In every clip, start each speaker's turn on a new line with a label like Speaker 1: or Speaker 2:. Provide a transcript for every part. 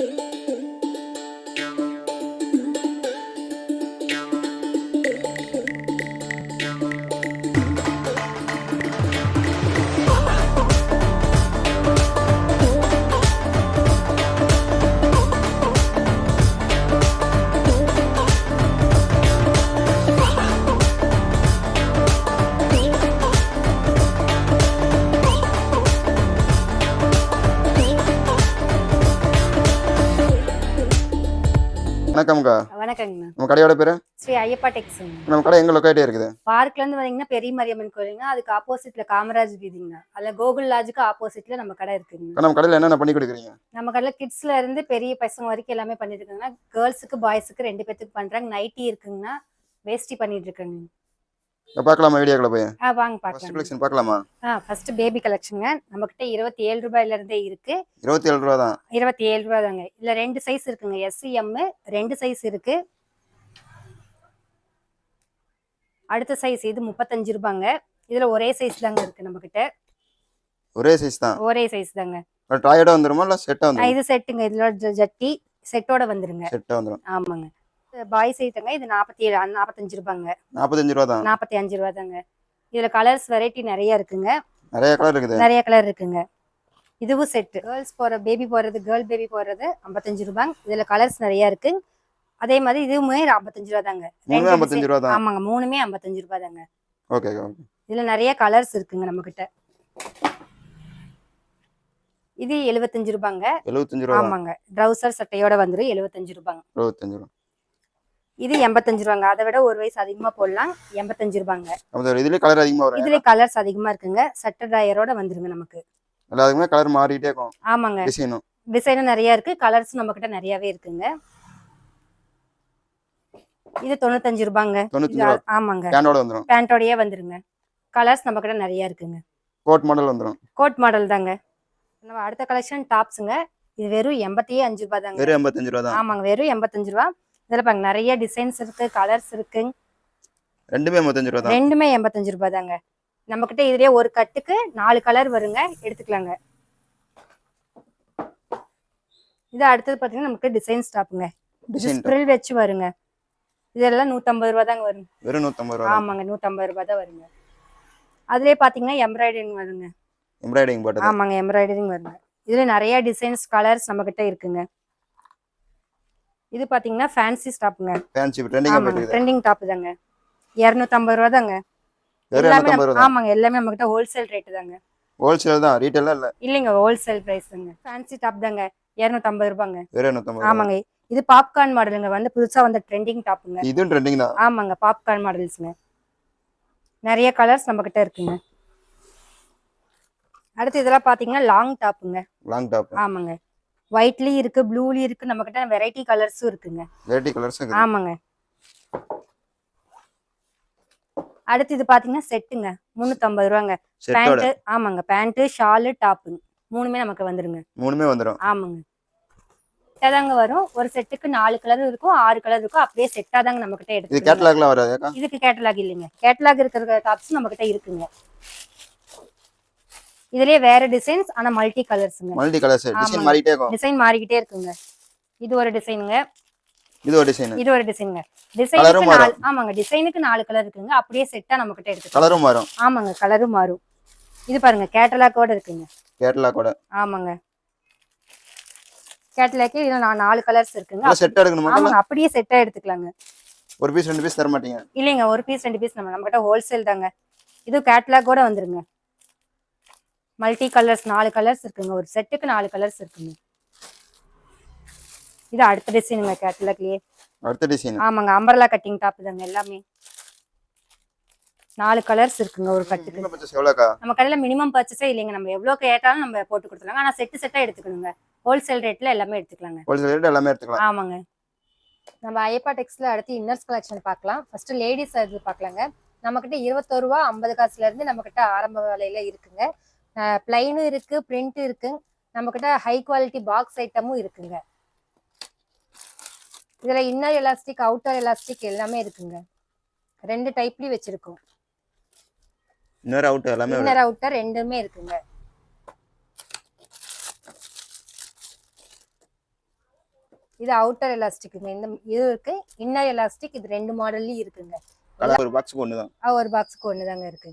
Speaker 1: Thank you. வணக்கம்க்கா
Speaker 2: வணக்கங்கண்ணா.
Speaker 1: நம்ம கடையோட பேரு?
Speaker 2: ஸ்ரீ ஐயப்பா டெக்ஸுங்க.
Speaker 1: நம்ம கடை எங்க லொக்கேட்டே இருக்குது?
Speaker 2: பார்க்ல இருந்து வந்தீங்கன்னா பெரிய மரியம்மன் கோயிலுங்க. அதுக்கு ஆப்போசிட்ல காமராஜ் வீதிங்க. அதுல கோகுல் லாஜுக்கு ஆப்போசிட்ல நம்ம கடை இருக்குங்க.
Speaker 1: நம்ம கடையில் என்னென்ன பண்ணி கொடுக்குறீங்க?
Speaker 2: நம்ம கடையில கிட்ஸ்ல இருந்து பெரிய பசங்க வரைக்கும் எல்லாமே பண்ணிட்டு இருக்காங்கன்னா கேர்ள்ஸுக்கு பாய்ஸுக்கு ரெண்டு பேத்துக்கு பண்றாங்க. நைட்டி இருக்குங்கன்னா வேஷ்டி பண்ணிட்டு இருக்காங்க.
Speaker 1: பார்க்கலாமா வீடியோக்குள்ள போய்?
Speaker 2: ஆ வாங்க பார்க்கலாம்
Speaker 1: கலெக்ஷன் பார்க்கலாமா?
Speaker 2: ஆ ஃபர்ஸ்ட் பேபி கலெக்ஷனுங்க நம்ம கிட்ட இருபத்தி ஏழு ரூபாயில இருந்தே இருக்கு.
Speaker 1: இருபத்தி ஏழு ரூபா தான்.
Speaker 2: இருபத்தி ஏழு ரூபா தாங்க இதுல ரெண்டு சைஸ் இருக்குங்க. எஸ் எம் ரெண்டு சைஸ் இருக்கு. அடுத்த சைஸ் இது முப்பத்தஞ்சு ரூபாங்க. இதுல ஒரே சைஸ் தாங்க இருக்கு நம்ம கிட்ட
Speaker 1: ஒரே சைஸ் தான்.
Speaker 2: ஒரே சைஸ் தாங்க.
Speaker 1: டாயோட வந்துருமா இல்லை செட்டாக
Speaker 2: ஆ,
Speaker 1: வந்துடும்
Speaker 2: இது செட்டுங்க இதுல ஜ- ஜட்டி. செட்டோட வந்துருங்க.
Speaker 1: செட்டாக வந்துடும்
Speaker 2: ஆமாங்க. பாய் சைட்டுங்க இது நாற்பத்தி ஏழு நாற்பத்தஞ்சு ரூபாங்க.
Speaker 1: நாற்பத்தஞ்சு ரூபா தான்.
Speaker 2: நாற்பத்தி அஞ்சு ரூபா தாங்க இதுல கலர்ஸ் வெரைட்டி நிறைய இருக்குங்க.
Speaker 1: நிறைய கலர் இருக்குது.
Speaker 2: நிறைய கலர் இருக்குங்க. இதுவும் செட்டு கேர்ள்ஸ் போற பேபி போறது கேர்ள் பேபி போறது ஐம்பத்தஞ்சு ரூபாங்க. இதுல கலர்ஸ் நிறைய இருக்கு. அதே மாதிரி இதுவுமே ஐம்பத்தஞ்சு ரூபா தாங்க
Speaker 1: ஐம்பத்தஞ்சு ரூபா தான்
Speaker 2: ஆமாங்க மூணுமே ஐம்பத்தஞ்சு ரூபா தாங்க
Speaker 1: ஓகே ஓகே
Speaker 2: இதுல நிறைய கலர்ஸ் இருக்குங்க நம்ம கிட்ட இது எழுபத்தஞ்சு ரூபாங்க.
Speaker 1: எழுபத்தஞ்சு ரூபா
Speaker 2: ஆமாங்க. ட்ரௌசர் சட்டையோட வந்துரும் எழுபத்தஞ்சு ரூபாங்க.
Speaker 1: எழுபத்தஞ்சு ரூபா.
Speaker 2: இது எண்பத்தஞ்சு ரூபாங்க. அதை விட ஒரு வயசு அதிகமா போடலாம். எண்பத்தஞ்சு ரூபாங்க.
Speaker 1: இதுலேயே கலர் அதிகமாக வரும்.
Speaker 2: இதுல கலர்ஸ் அதிகமா இருக்குங்க. சட்டை டிரையரோட வந்துருங்க நமக்கு.
Speaker 1: எல்லாத்துக்குமே கலர் மாறிட்டே இருக்கும்.
Speaker 2: ஆமாங்க.
Speaker 1: டிசைனும்
Speaker 2: டிசைனும் நிறைய இருக்கு. கலர்ஸ் நம்ம கிட்ட நிறையவே இருக்குங்க. இது தொண்ணூத்தஞ்சு ரூபாங்க.
Speaker 1: ரூபா.
Speaker 2: ஆமாங்க. பேண்டோடயே வந்துருங்க. கலர்ஸ் நம்ம கிட்ட நிறைய இருக்குங்க.
Speaker 1: கோட் மாடல் வந்துடும்
Speaker 2: கோட் மாடல் தாங்க. நம்ம அடுத்த கலெக்ஷன் டாப்ஸுங்க இது வெறும் எண்பத்தி அஞ்சு ரூபாய் தாங்க
Speaker 1: வெறும் எண்பத்தஞ்சு ரூபா
Speaker 2: ஆமாங்க. வெறும் எண்பத்தஞ்சு ரூபா. இதுல பாருங்க நிறைய டிசைன்ஸ் இருக்கு கலர்ஸ் இருக்கு.
Speaker 1: ரெண்டுமே எண்பத்தஞ்சு ரூபா
Speaker 2: ரெண்டுமே எண்பத்தஞ்சு ரூபாய் தாங்க. நம்ம கிட்ட இதுலயே ஒரு கட்டுக்கு நாலு கலர் வருங்க எடுத்துக்கலாங்க. இது அடுத்தது பாத்தீங்கன்னா நமக்கு டிசைன் ஸ்டாப்புங்க ஸ்ப்ரில் வச்சு வருங்க. இதெல்லாம் நூத்தம்பது ரூபா தாங்க வருங்க
Speaker 1: வெறும் நூற்றம்பது ரூபா
Speaker 2: ஆமாங்க நூத்தம்பது ரூபாய் தான் வருங்க. அதுலயே பாத்தீங்கன்னா எம்ப்ராய்டரிங் வருங்க.
Speaker 1: எம்ப்ராய்டிங் போட்டது?
Speaker 2: ஆமாங்க எம்ப்ராய்டரிங் வருங்க. இதுல நிறைய டிசைன்ஸ் கலர்ஸ் நம்ம கிட்ட இருக்குங்க. இது பாத்தீங்கன்னா ஃபேன்சி ஸ்டாப்புங்க
Speaker 1: ஃபேன்சி
Speaker 2: ட்ரெண்டிங் டாப் தாங்க. இரநூத்தம்பது ரூபா தாங்க. எல்லாமே ஆமாங்க எல்லாமே நம்ம கிட்ட ஹோல்சேல் ரேட்டு தாங்க.
Speaker 1: ஹோல்சேல் தான் ரீட்டெயிலாக இல்லை?
Speaker 2: இல்லைங்க ஹோல்சேல் பிரைஸ்ங்க ஃபேன்சி டாப் தாங்க இரநூத்தம்பது ரூபாங்க. ஆமாங்க இது பாப்கார்ன் மாடலுங்க வந்து புதுசா வந்த ட்ரெண்டிங் டாப்புங்க
Speaker 1: இதுவும் ட்ரெண்டிங் தான்?
Speaker 2: ஆமாங்க பாப்கார்ன் மாடல்ஸ்ங்க நிறைய கலர்ஸ் நம்ம கிட்ட இருக்குங்க. அடுத்து இதெல்லாம் பாத்தீங்கன்னா லாங் டாப்புங்க
Speaker 1: லாங் டாப்
Speaker 2: ஆமாங்க. ஒயிட்லயும் இருக்கு ப்ளூலயும் இருக்கு நம்ம கிட்ட வெரைட்டி கலர்ஸும் இருக்குங்க
Speaker 1: வெரைட்டி கலர்ஸ்
Speaker 2: ஆமாங்க. அடுத்து இது பாத்தீங்கன்னா செட்டுங்க முந்நூத்தம்பது ரூபாங்க. பேண்ட் ஆமாங்க. பேண்ட் ஷாலு டாப்புங்க மூணுமே நமக்கு வந்துருங்க.
Speaker 1: மூணுமே வந்துடும்
Speaker 2: ஆமாங்க. தாங்க வரும். ஒரு செட்டுக்கு நாலு கலர் இருக்கும் ஆறு கலர் இருக்கும். அப்படியே செட்டா தாங்க நம்ம கிட்ட எடுத்து
Speaker 1: கேட்டலாக்ல
Speaker 2: இதுக்கு கேட்டலாக் இல்லைங்க. கேட்டலாக் இருக்கிற டாப்ஸ் நம்ம கிட்ட இருக்குங்க. இதுலயே வேற டிசைன்ஸ் ஆனா மல்டி கலர்ஸ்ங்க
Speaker 1: மல்டி கலர்ஸ் டிசைன். மாறிட்டே இருக்கும்.
Speaker 2: டிசைன் மாறிக்கிட்டே இருக்குங்க. இது ஒரு டிசைனுங்க
Speaker 1: இது ஒரு டிசைன்
Speaker 2: இது ஒரு டிசைனுங்க டிசைனுக்கு நாலு ஆமாங்க. டிசைனுக்கு நாலு கலர் இருக்குங்க. அப்படியே செட்டா நம்ம கிட்ட எடுத்துக்கலாம்.
Speaker 1: கலரும் மாறும்
Speaker 2: ஆமாங்க. கலரும் மாறும். இது பாருங்க. கேட்டலாக்கோட இருக்குங்க.
Speaker 1: கேட்டலாக்கோட
Speaker 2: ஆமாங்க. கேட்டலாக்கே இதுல நான் நாலு கலர்ஸ் இருக்குங்க.
Speaker 1: நல்லா செட் எடுக்கணுமா
Speaker 2: ஆமாங்க. அப்படியே செட்டா எடுத்துக்கலாங்க.
Speaker 1: ஒரு பீஸ் ரெண்டு பீஸ் தர மாட்டீங்க.
Speaker 2: இல்லைங்க. ஒரு பீஸ் ரெண்டு பீஸ் நம்ம நம்ம கிட்ட ஹோல்சேல் தாங்க. இது கேட்டலாக் கூட வந்துருங்க. மல்டி கலர்ஸ் நாலு கலர்ஸ் இருக்குங்க. ஒரு செட்டுக்கு நாலு கலர்ஸ் இருக்குங்க. இது அடுத்த டிசைனுங்க கேட்டலாக்லயே.
Speaker 1: அடுத்த டிசைன்.
Speaker 2: ஆமாங்க அம்பர்லா கட்டிங் டாப் தாங்க எல்லாமே. நாலு கலர்ஸ் இருக்குங்க ஒரு கட்டுக்கு. நம்ம கடையில மினிமம் பர்ச்சேஸே இல்லைங்க. நம்ம எவ்வளோ கேட்டாலும் நம்ம போட்டு கொடுத்துருலாங்க ஆனா செட்டு செட்டா எடுத்துக்கணுங்க. ஹோல்சேல் ரேட்ல எல்லாமே எடுத்துக்கலாங்க.
Speaker 1: ஹோல்சேல் ரேட் எல்லாமே எடுத்துக்கலாம்.
Speaker 2: ஆமாங்க. நம்ம ஐயப்பா டெக்ஸ்ல அடுத்து இன்னர்ஸ் கலெக்ஷன் பார்க்கலாம். ஃபர்ஸ்ட் லேடிஸ் இது பார்க்கலாங்க. நம்ம கிட்ட இருபத்தோரு ரூபா ஐம்பது காசுல இருந்து நம்ம கிட்ட ஆரம்ப விலையில இருக்குங்க. பிளைனும் இருக்கு பிரிண்ட் இருக்கு. நம்ம கிட்ட ஹை குவாலிட்டி பாக்ஸ் ஐட்டமும் இருக்குங்க. இதுல இன்னர் எலாஸ்டிக் அவுட்டர் எலாஸ்டிக் எல்லாமே இருக்குங்க. ரெண்டு டைப்லயும் வச்சிருக்கோம்.
Speaker 1: இன்னொரு அவுட் எல்லாமே.
Speaker 2: இன்னர் அவுட்டர் ரெண்டுமே இருக்குங்க. இது அவுட்டர் எலாஸ்டிக்குங்க இந்த இது இருக்கு இன்னர் எலாஸ்டிக் இது ரெண்டு மாடல்லையும் இருக்குங்க.
Speaker 1: ஒரு பாக்ஸுக்கு ஒன்று தான்
Speaker 2: ஒரு பாக்ஸுக்கு ஒன்று தாங்க இருக்கு.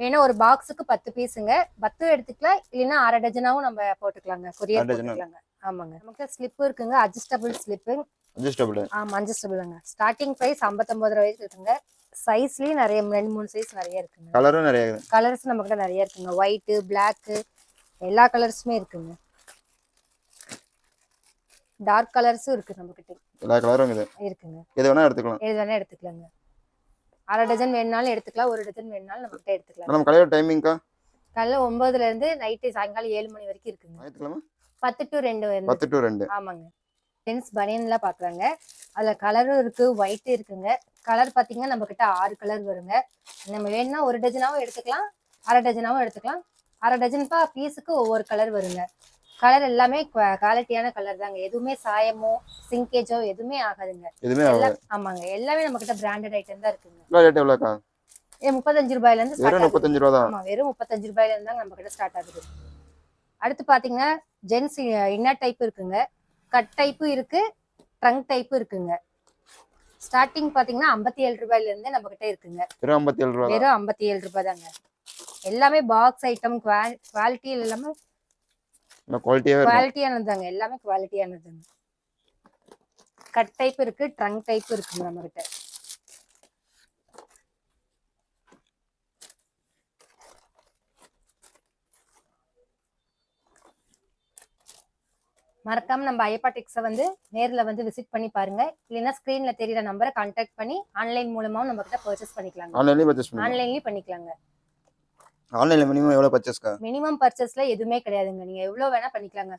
Speaker 2: வேணா ஒரு பாக்ஸுக்கு பத்து பீஸுங்க. பத்து எடுத்துக்கலாம் இல்லைன்னா அரை டஜனாவும் நம்ம போட்டுக்கலாங்க. கொரியர்? போட்டுக்கலாங்க. ஆமாங்க. நமக்கு ஸ்லிப் இருக்குங்க அட்ஜஸ்டபிள் ஸ்லிப்பு
Speaker 1: அட்ஜஸ்டபிள்
Speaker 2: ஆமா அட்ஜஸ்டபிள்ங்க ஸ்டார்டிங் ப்ரைஸ் ஐம்பத்தொம்பது ரூபாய்க்கு இருக்குங்க. சைஸ்லயும் நிறைய ரெண்டு மூணு சைஸ் நிறைய இருக்குங்க.
Speaker 1: கலரும் நிறைய
Speaker 2: கலர்ஸ் நம்ம கிட்ட நிறைய இருக்குங்க. ஒயிட்டு பிளாக்கு எல்லா கலர்ஸுமே இருக்குங்க. டார்க் கலர்ஸும் இருக்கு நம்ம கிட்ட
Speaker 1: எல்லா கலரும்
Speaker 2: இருக்குங்க.
Speaker 1: எது வேணா எடுத்துக்கலாம்.
Speaker 2: எது வேணா எடுத்துக்கலாங்க. அரை டஜன் வேணுனாலும் எடுத்துக்கலாம் ஒரு டஜன் வேணுனாலும் நம்ம கிட்ட எடுத்துக்கலாம்.
Speaker 1: நம்ம கடையோட டைமிங்க்கா
Speaker 2: காலைல ஒன்பதுல இருந்து நைட்டு சாயங்காலம் ஏழு மணி வரைக்கும் இருக்குங்க. பத்து டு ரெண்டு
Speaker 1: பத்து டு ரெண்டு.
Speaker 2: ஆமாங்க. ஜென்ஸ் பனியன்லாம் பார்க்குறாங்க அதில் கலரும் இருக்கு ஒயிட் இருக்குங்க. கலர் பார்த்தீங்கன்னா நம்ம கிட்ட ஆறு கலர் வருங்க. நம்ம வேணும்னா ஒரு டஜனாவும் எடுத்துக்கலாம் அரை டஜனாவும் எடுத்துக்கலாம். அரை டஜன்பா பீஸுக்கு ஒவ்வொரு கலர் வருங்க. கலர் எல்லாமே குவாலிட்டியான கலர் தாங்க. எதுவுமே சாயமோ சிங்கேஜோ எதுவுமே ஆகாதுங்க.
Speaker 1: எதுவுமே
Speaker 2: ஆமாங்க. எல்லாமே நம்ம கிட்ட பிராண்டட் ஐட்டம் தான் இருக்குங்க.
Speaker 1: ரேட் எவ்வளோக்கா
Speaker 2: முப்பத்தஞ்சு ரூபாயில இருந்து
Speaker 1: வெறும் முப்பத்தஞ்சு ரூபா தான்.
Speaker 2: ஆமா வெறும் முப்பத்தஞ்சு ரூபாயில இருந்து நம்ம கிட்ட ஸ்டார்ட் ஆகுது. அடுத்து பாத்தீங்கன்னா ஜென்ஸ் இன்னர் டைப் இருக்குங்க. கட் டைப்பும் இருக்கு ட்ரங்க் டைப்பும் இருக்குங்க. ஸ்டார்டிங் பாத்தீங்கன்னா ஐம்பத்தி ஏழு ரூபாயில இருந்து நம்ம கிட்ட இருக்குங்க.
Speaker 1: வெறும் ஐம்பத்தி ஏழு ரூபா தான்.
Speaker 2: வெறும் ஐம்பத்தி ஏழு ரூபாய் தாங்க. எல்லாமே பாக்ஸ் ஐட்டம் குவாலிட்டி எல்லாமே
Speaker 1: நம்ம குவாலிட்டியாகவே இருக்கும்
Speaker 2: குவாலிட்டியானது தாங்க எல்லாமே குவாலிட்டியானதுங்க கட் டைப் இருக்கு ட்ரங்க் டைப் இருக்குங்க நம்ம கிட்ட மறக்காம நம்ம ஐயப்பா டெக்ஸை வந்து நேர்ல வந்து விசிட் பண்ணி பாருங்க. இல்லைன்னா ஸ்கிரீன்ல தெரியற நம்பரை கான்டாக்ட் பண்ணி ஆன்லைன் மூலமாவும் நம்ம கிட்ட பர்ச்சேஸ் பண்ணிக்கலாங்க
Speaker 1: ஆன்லைன்லயும்
Speaker 2: பண்ணிக்கலாங்க.
Speaker 1: ஆன்லைனில் மினிமம் எவ்வளோ பர்ச்சேஸ்க்கா
Speaker 2: மினிமம் பர்ச்சேஸ்ல எதுவுமே கிடையாதுங்க. நீங்க எவ்வளவு வேணா பண்ணிக்கலாங்க.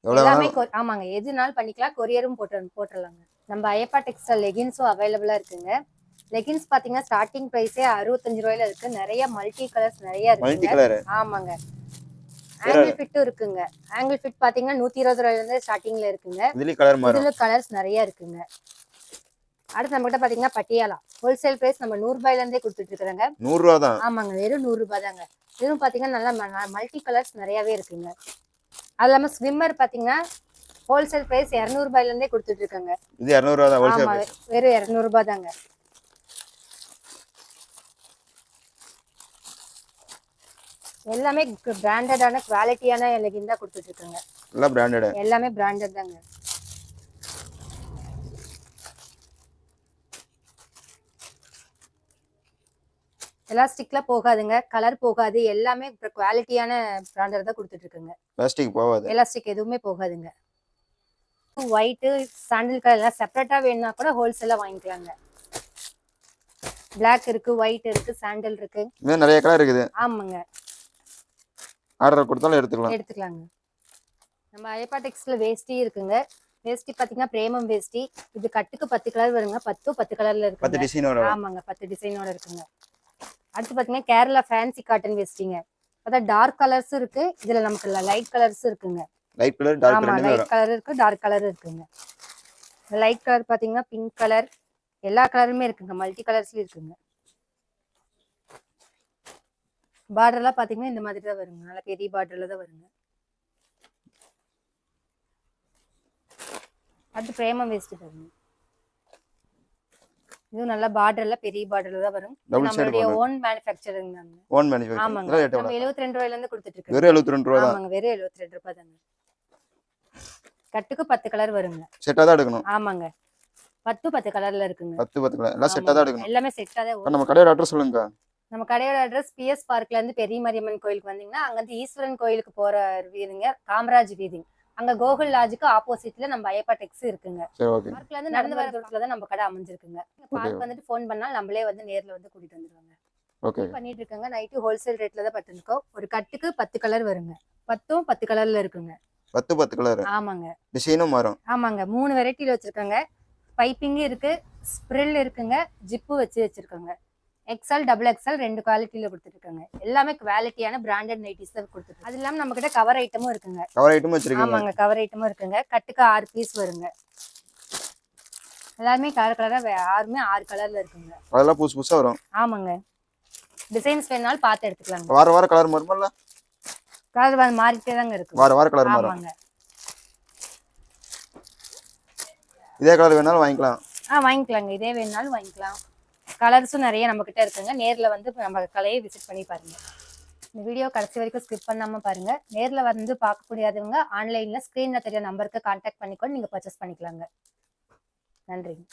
Speaker 2: எல்லாமே கொ- ஆமாங்க. எதுனாலும் பண்ணிக்கலாம். கொரியரும் போட்டு போட்டுடலாங்க நம்ம ஐயப்பா டெக்ஸ்டைல் லெகின்ஸும் அவைலபிளா இருக்குங்க. லெகின்ஸ் பாத்தீங்கன்னா ஸ்டார்டிங் பிரைஸே அறுபத்தஞ்சு ரூபாயில இருக்கு. நிறைய மல்டி கலர்ஸ் நிறைய
Speaker 1: மல்டி
Speaker 2: இருக்குங்க
Speaker 1: கலர்
Speaker 2: ஆமாங்க. ஆங்கிள் ஃபிட்டும் இருக்குங்க. ஆங்கிள் ஃபிட் பாத்தீங்கன்னா நூத்தி இருபது ரூபாயில இருந்து ஸ்டார்டிங்ல இருக்குங்க.
Speaker 1: இதுலேயும் கலர் மாறும்.
Speaker 2: இதுல கலர்ஸ் நிறைய இருக்குங்க. அடுத்து நம்ம கிட்ட பாத்தீங்கன்னா பட்டியாலா ஹோல்சேல் பிரைஸ் நம்ம நூறு ரூபாயில இருந்தே கொடுத்துட்டு இருக்கிறாங்க
Speaker 1: நூறுரூவா தான்
Speaker 2: ஆமாங்க வெறும் நூறு ரூபாய் தாங்க இதுவும் பாத்தீங்கன்னா நல்லா மல்டி கலர்ஸ் நிறையவே இருக்குங்க. அது இல்லாம ஸ்விம்மர் பாத்தீங்கன்னா ஹோல்சேல் பிரைஸ் இரநூறுபாயில இருந்தே கொடுத்துட்டு இருக்காங்க
Speaker 1: இது இரநூறுவா தான் ஹோல்சேல்
Speaker 2: ஆமா வெறும் இரநூறு ரூபாய் தாங்க எல்லாமே பிராண்டடான குவாலிட்டியான லெகின் தான் கொடுத்துட்டு இருக்காங்க
Speaker 1: எல்லாம் பிராண்டடு
Speaker 2: எல்லாமே பிராண்டட் தாங்க. எலாஸ்டிக்ல போகாதுங்க. கலர் போகாது. எல்லாமே குவாலிட்டியான பிராண்டட் தான் கொடுத்துட்டு இருக்குங்க
Speaker 1: பிளாஸ்டிக் போகாது.
Speaker 2: எலாஸ்டிக் எதுவுமே போகாதுங்க. ஒயிட்டு சாண்டில் கலர் எல்லாம் செப்பரேட்டா வேணும்னா கூட ஹோல்சேலா வாங்கிக்கலாங்க. Black இருக்கு ஒயிட் இருக்கு சாண்டல் இருக்கு.
Speaker 1: இன்னும் நிறைய கலர் இருக்குது.
Speaker 2: ஆமாங்க.
Speaker 1: ஆர்டர் கொடுத்தாலும் எடுத்துக்கலாம்.
Speaker 2: எடுத்துக்கலாங்க. நம்ம ஐயப்பா டெக்ஸ்ட்ல வேஷ்டி இருக்குங்க. வேஷ்டி பாத்தீங்கன்னா பிரேமம் வேஷ்டி. இது கட்டுக்கு பத்து கலர் வருங்க. பத்து கலர்ல
Speaker 1: பத்து டிசைன் வரும்.
Speaker 2: ஆமாங்க. பத்து டிசைனோட இருக்குங்க. அடுத்து பாத்தீங்கன்னா கேரளா ஃபேன்சி காட்டன் வேஷ்டிங்க அதான் டார்க் கலர்ஸும் இருக்கு. இதுல நமக்கு லைட் கலர்ஸும் இருக்குங்க.
Speaker 1: லைட் கலர் டார்க்
Speaker 2: ஆமா லைட் கலர் இருக்கு டார்க் கலர் இருக்குங்க. லைட் கலர் பாத்தீங்கன்னா பிங்க் கலர் எல்லா கலருமே இருக்குங்க. மல்டி கலர்ஸ்லயும் இருக்குங்க. பார்டர் எல்லாம் பாத்தீங்கன்னா இந்த மாதிரி தான் வருங்க. நல்ல பெரிய பார்டர்ல தான் வருங்க. அடுத்து பிரேமம் வேஸ்ட் பாருங்க. இதுவும் நல்லா பார்டர்ல பெரிய பார்டர்ல தான் வரும். இது நம்மளுடைய ஓன் மேனுஃபேக்சரிங் தாங்க
Speaker 1: ஓன் மேனுஃபேக்சரிங்
Speaker 2: ஆமாங்க. நம்ம
Speaker 1: எவ்வளோ
Speaker 2: எழுபத்தி ரெண்டு ரூபாயில இருந்து கொடுத்துட்டு இருக்கோம்
Speaker 1: வெறும் எழுபத்தி ரெண்டு ரூபா தான்.
Speaker 2: ஆமாங்க. வெறும் எழுபத்தி ரெண்டு ரூபாய் தாங்க. கட்டுக்கு பத்து கலர் வருங்க.
Speaker 1: செட்டாக தான் எடுக்கணும்.
Speaker 2: ஆமாங்க. பத்து பத்து கலர்ல இருக்குங்க.
Speaker 1: பத்து பத்து கலர் எல்லாம் செட்டாக தான். எடுக்கணும்.
Speaker 2: எல்லாமே செட்டா தான்.
Speaker 1: நம்ம கடையோட அட்ரஸ் சொல்லுங்க.
Speaker 2: நம்ம கடையோட அட்ரஸ் பிஎஸ் பார்க்ல இருந்து பெரிய மாரியம்மன் கோயிலுக்கு வந்தீங்கன்னா அங்க இருந்து ஈஸ்வரன் கோயிலுக்கு போற வீதிங்க காமராஜ் வீதி. அங்க கோகுல் லாஜுக்கு ஆப்போசிட்ல நம்ம ஐயப்பா டெக்ஸ் இருக்குங்க. பார்க்ல இருந்து நடந்து வர தூரத்துல தான் நம்ம கடை அமைஞ்சிருக்குங்க. பார்க் வந்துட்டு ஃபோன் பண்ணா நம்மளே வந்து நேர்ல வந்து கூட்டிட்டு வந்துருவாங்க.
Speaker 1: ஓகே.
Speaker 2: பண்ணிட்டு இருக்காங்க. நைட்டு ஹோல்சேல் ரேட்ல தான் பட்டுருக்கோம் ஒரு கட்டுக்கு பத்து கலர் வருங்க. பத்தும் பத்து கலர்ல இருக்குங்க.
Speaker 1: பத்து பத்து கலர்
Speaker 2: ஆமாங்க.
Speaker 1: டிசைனும் மாறும்.
Speaker 2: ஆமாங்க. மூணு வெரைட்டில வச்சிருக்காங்க. பைப்பிங் இருக்கு. ஸ்ப்ரில் இருக்குங்க. ஜிப்பு வச்சு வச்சிருக்காங்க. எக்ஸ்எல் டபுள் எக்ஸ்எல் ரெண்டு குவாலிட்டியில கொடுத்துருக்காங்க. எல்லாமே குவாலிட்டியான பிராண்டட் நைட்டிஸ் தான் கொடுத்துருக்காங்க. அது இல்லாம நம்ம கிட்ட கவர் ஐட்டமும் இருக்குங்க.
Speaker 1: கவர் ஐட்டமும் வச்சிருக்கீங்க
Speaker 2: ஆமாங்க கவர் ஐட்டமும் இருக்குங்க. கட்டுக்கு ஆறு பீஸ் வருங்க. எல்லாருமே கலர் கலரா ஆறுமே ஆறு கலர்ல இருக்குங்க.
Speaker 1: அதெல்லாம் புதுசு புதுசாக வரும்.
Speaker 2: ஆமாங்க. டிசைன்ஸ் வேணாலும் பார்த்து எடுத்துக்கலாங்க.
Speaker 1: வார வாரம் கலர் மாறுமல்ல
Speaker 2: கலர் மாறிட்டே தாங்க இருக்கு.
Speaker 1: வார வாரம் கலர் மாறும்.
Speaker 2: ஆமாங்க.
Speaker 1: இதே கலர் வேணாலும் வாங்கிக்கலாம்.
Speaker 2: ஆ வாங்கிக்கலாங்க. இதே வேணுனாலும் வாங்கிக்கலாம். கலர்ஸும் நிறைய நம்மக்கிட்ட இருக்குங்க. நேரில் வந்து நம்ம கலையை விசிட் பண்ணி பாருங்கள் இந்த வீடியோ கடைசி வரைக்கும் ஸ்கிப் பண்ணாமல் பாருங்கள் நேரில் வந்து பார்க்க முடியாதவங்க ஆன்லைனில் ஸ்க்ரீனில் தெரிய நம்பருக்கு கான்டாக்ட் பண்ணிக்கொண்டு நீங்கள் பர்ச்சேஸ் பண்ணிக்கலாங்க. நன்றிங்க.